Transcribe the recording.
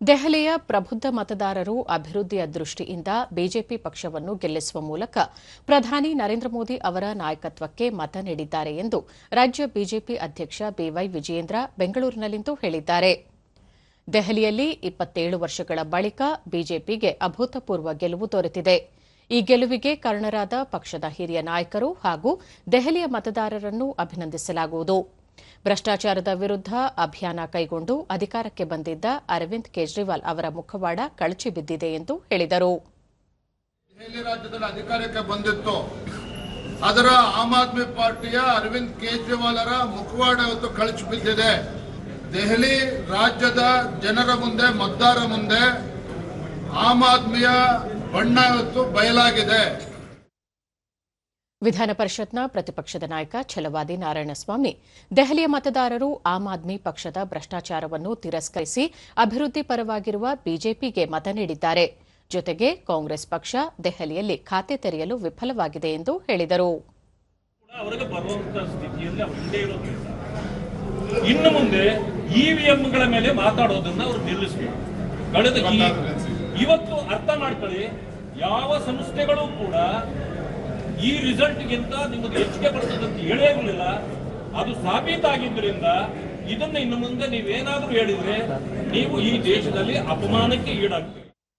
ದೆಹಲಿಯ ಪ್ರಬುದ್ಧ ಮತದಾರರು ಅಭಿವೃದ್ಧಿಯ ದೃಷ್ಟಿಯಿಂದ ಬಿಜೆಪಿ ಪಕ್ಷವನ್ನು ಗೆಲ್ಲಿಸುವ ಮೂಲಕ ಪ್ರಧಾನಿ ನರೇಂದ್ರ ಮೋದಿ ಅವರ ನಾಯಕತ್ವಕ್ಕೆ ಮತ ನೀಡಿದ್ದಾರೆ ಎಂದು ರಾಜ್ಯ ಬಿಜೆಪಿ ಅಧ್ಯಕ್ಷ ಬಿವೈ ವಿಜಯೇಂದ್ರ ಬೆಂಗಳೂರಿನಲ್ಲಿಂದು ಹೇಳಿದ್ದಾರೆ. ದೆಹಲಿಯಲ್ಲಿ ಇಪ್ಪತ್ತೇಳು ವರ್ಷಗಳ ಬಳಿಕ ಬಿಜೆಪಿಗೆ ಅಭೂತಪೂರ್ವ ಗೆಲುವು ದೊರೆತಿದೆ. ಈ ಗೆಲುವಿಗೆ ಕಾರಣರಾದ ಪಕ್ಷದ ಹಿರಿಯ ನಾಯಕರು ಹಾಗೂ ದೆಹಲಿಯ ಮತದಾರರನ್ನು ಅಭಿನಂದಿಸಲಾಗುವುದು. ಭ್ರಷ್ಟಾಚಾರದ ವಿರುದ್ಧ ಅಭಿಯಾನ ಕೈಗೊಂಡು ಅಧಿಕಾರಕ್ಕೆ ಬಂದಿದ್ದ ಅರವಿಂದ್ ಕೇಜ್ರಿವಾಲ್ ಅವರ ಮುಖವಾಡ ಕಳಚಿ ಬಿದ್ದಿದೆ ಎಂದು ಹೇಳಿದರು. ದೆಹಲಿ ರಾಜ್ಯದಲ್ಲಿ ಅಧಿಕಾರಕ್ಕೆ ಬಂದಿತ್ತು. ಅದರ ಆಮ್ ಆದ್ಮಿ ಪಾರ್ಟಿಯ ಅರವಿಂದ್ ಕೇಜ್ರಿವಾಲರ ಮುಖವಾಡ ಇವತ್ತು ಕಳಚಿ ಬಿದ್ದಿದೆ. ದೆಹಲಿ ರಾಜ್ಯದ ಜನರ ಮುಂದೆ ಮತದಾರ ಮುಂದೆ ಆಮ್ ಆದ್ಮಿಯ ಬಣ್ಣ ಇವತ್ತು ಬಯಲಾಗಿದೆ. ವಿಧಾನ ಪರಿಷತ್ನ ಪ್ರತಿಪಕ್ಷದ ನಾಯಕ ಛಲವಾದಿ ನಾರಾಯಣಸ್ವಾಮಿ ದೆಹಲಿಯ ಮತದಾರರು ಆಮ್ ಆದ್ಮಿ ಪಕ್ಷದ ಭ್ರಷ್ಟಾಚಾರವನ್ನು ತಿರಸ್ಕರಿಸಿ ಅಭಿವೃದ್ಧಿ ಪರವಾಗಿರುವ ಬಿಜೆಪಿಗೆ ಮತ ನೀಡಿದ್ದಾರೆ. ಜೊತೆಗೆ ಕಾಂಗ್ರೆಸ್ ಪಕ್ಷ ದೆಹಲಿಯಲ್ಲಿ ಖಾತೆ ತೆರೆಯಲು ವಿಫಲವಾಗಿದೆ ಎಂದು ಹೇಳಿದರು. ಇನ್ನು ಮುಂದೆ ಇವಿಎಂಗಳ ಮೇಲೆ ಮಾತಾಡೋದನ್ನ ಅವರು ನಿಲ್ಲಿಸಬೇಕು. ಕಳೆದ ಇವತ್ತು ಅರ್ಥ ಮಾಡ್ಕೊಳ್ಳಿ ಯಾವ ಸಂಸ್ಥೆಗಳು ಕೂಡ ಈ ರಿಸಲ್ಟ್ಗಿಂತ ನಿಮಗೆ ಹೆಚ್ಚಿಗೆ ಬರ್ತದೆ ಅಂತ ಹೇಳೇ ಇರಲಿಲ್ಲ ಅದು ಸಾಬೀತಾಗಿದ್ದರಿಂದ ಇದನ್ನ ಇನ್ನು ಮುಂದೆ ನೀವೇನಾದ್ರೂ ಹೇಳಿದ್ರೆ ನೀವು ಈ ದೇಶದಲ್ಲಿ ಅಪಮಾನಕ್ಕೆ ಈಡಾಗ್ತೀರಿ.